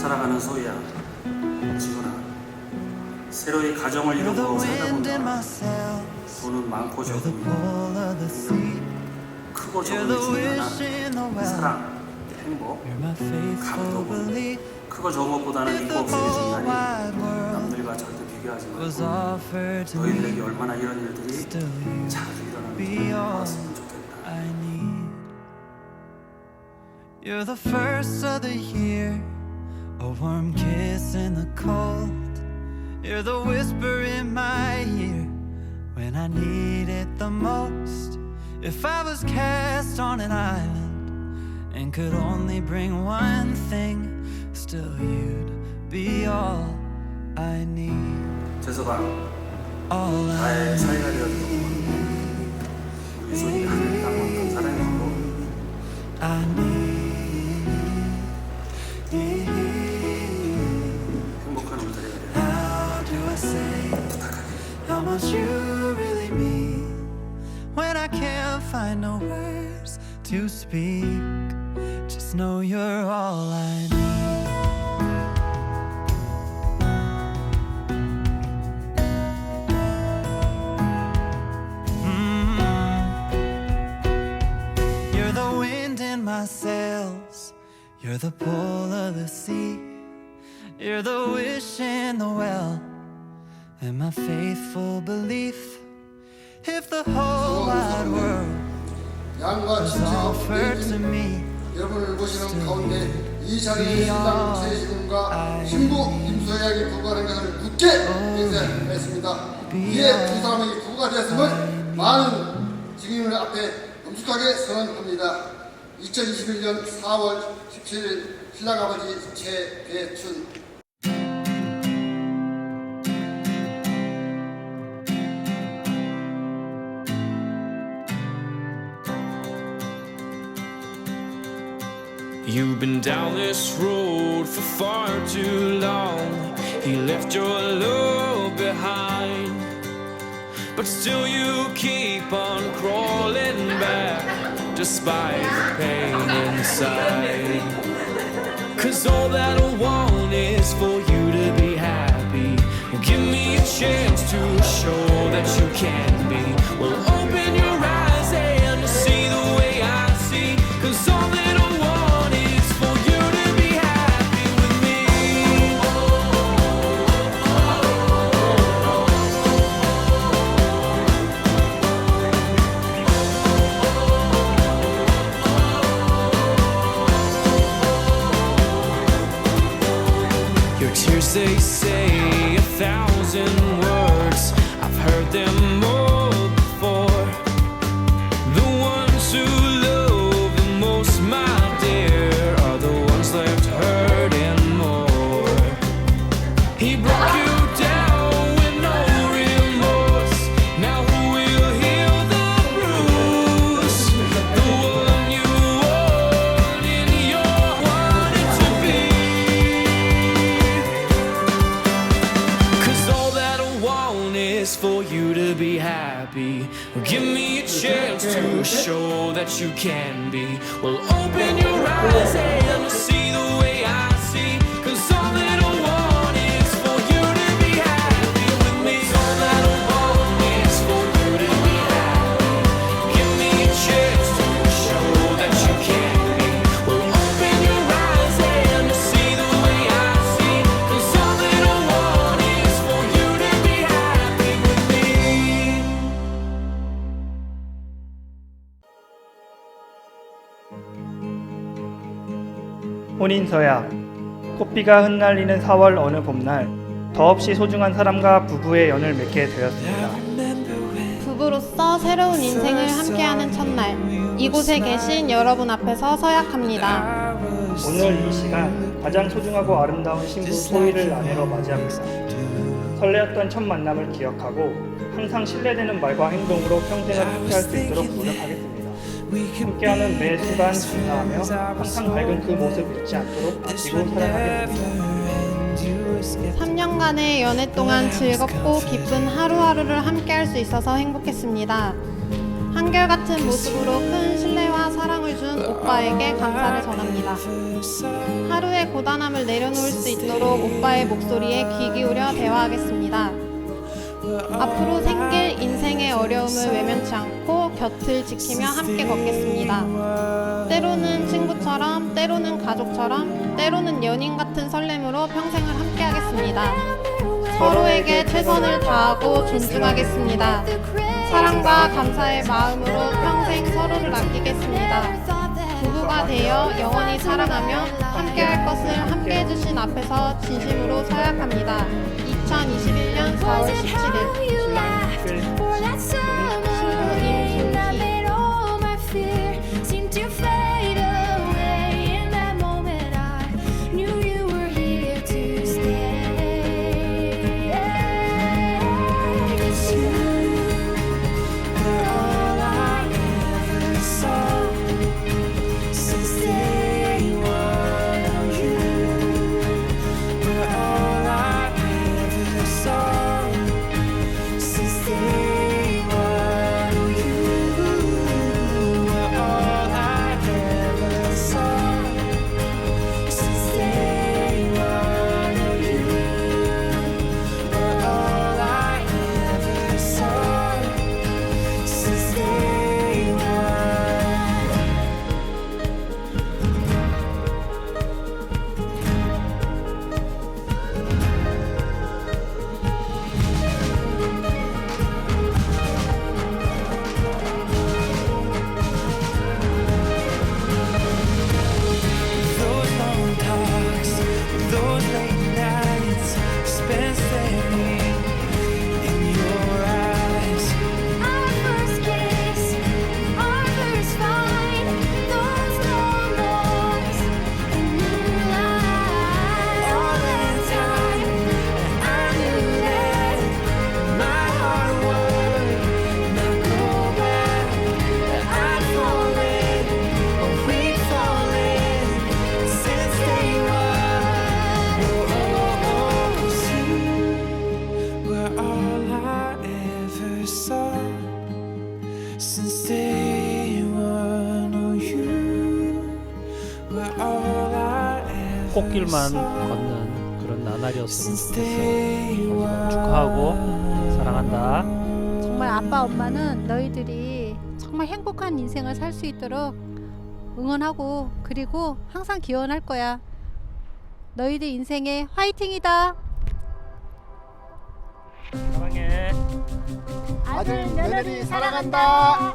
살아가는 소희야, 지훈아. 새로이 가정을 이루고 살다 보면. 돈은 많고 sea. 크고 적음이. 사랑, 행복, belief. 크고 적은 것보다는 the 없음이 중요하니 남들과 절대 비교하지 말고 너희들에게 얼마나 이런 일들이 자주 일어나는 be 줄 all 알았으면 좋겠다. I need. You're the first of the year, a warm kiss in the cold. You're the whisper in my ear when I need it the most. If I was cast on an island and could only bring one thing, still you'd be all I need. 재석아, All I 나 Find no words to speak? Just know you're all I need. You're the wind in my sails. You're the pull of the sea. You're the wish in the well, and my faithful belief. If the whole wide world 양과 친척 여러분을 모시는 가운데 이 자리에 신당 최지훈과 신부 임소양이 부부하는 것을 굳게 인정했습니다. 이에 두 사람이 부부가 되었음을 많은 증인들 앞에 엄숙하게 선언합니다. 2021년 4월 17일 신랑 아버지 최배춘 You've been down this road for far too long. He left your love behind. But still, you keep on crawling back despite the pain inside. Cause all that I want is for you to be happy. Give me a chance to show that you can be. Well, they say a thousand happy. Give me a chance to show that you can be. Well, open your eyes and see 혼인 서약 꽃비가 흩날리는 4월 어느 봄날 더없이 소중한 사람과 부부의 연을 맺게 되었습니다. 부부로서 새로운 인생을 함께하는 첫날 이곳에 계신 여러분 앞에서 서약합니다. 오늘 이 시간 가장 소중하고 아름다운 신부 소희를 아내로 맞이합니다. 설레었던 첫 만남을 기억하고 항상 신뢰되는 말과 행동으로 평생을 함께할 수 있도록 노력하겠습니다. 함께하는 매 순간 감사하며 항상 밝은 그 모습 잊지 않도록 아끼고 사랑하겠습니다. 3년간의 연애 동안 즐겁고 기쁜 하루하루를 함께할 수 있어서 행복했습니다. 한 한결같은 모습으로 큰 신뢰와 사랑을 준 오빠에게 감사를 전합니다. 하루의 고단함을 내려놓을 수 있도록 오빠의 목소리에 귀 기울여 대화하겠습니다. 앞으로 생길 인생의 어려움을 외면치 않고 곁을 지키며 함께 걷겠습니다. 때로는 친구처럼, 때로는 가족처럼, 때로는 연인 같은 설렘으로 평생을 함께 하겠습니다. 서로에게 최선을 다하고 존중하겠습니다. 사랑과 감사의 마음으로 평생 서로를 아끼겠습니다. 부부가 되어 영원히 사랑하며 함께 할 것을 함께 해 주신 앞에서 진심으로 서약합니다. 2021년 4월 17일 꽃길만. 걷는 그런 나날이었으면 좋겠어. 축하하고 사랑한다. 정말 아빠 엄마는 너희들이 정말 행복한 인생을 살 수 있도록 응원하고 그리고 항상 기원할 거야. 너희들 인생에 화이팅이다. 사랑해. 아들 며느리 사랑한다.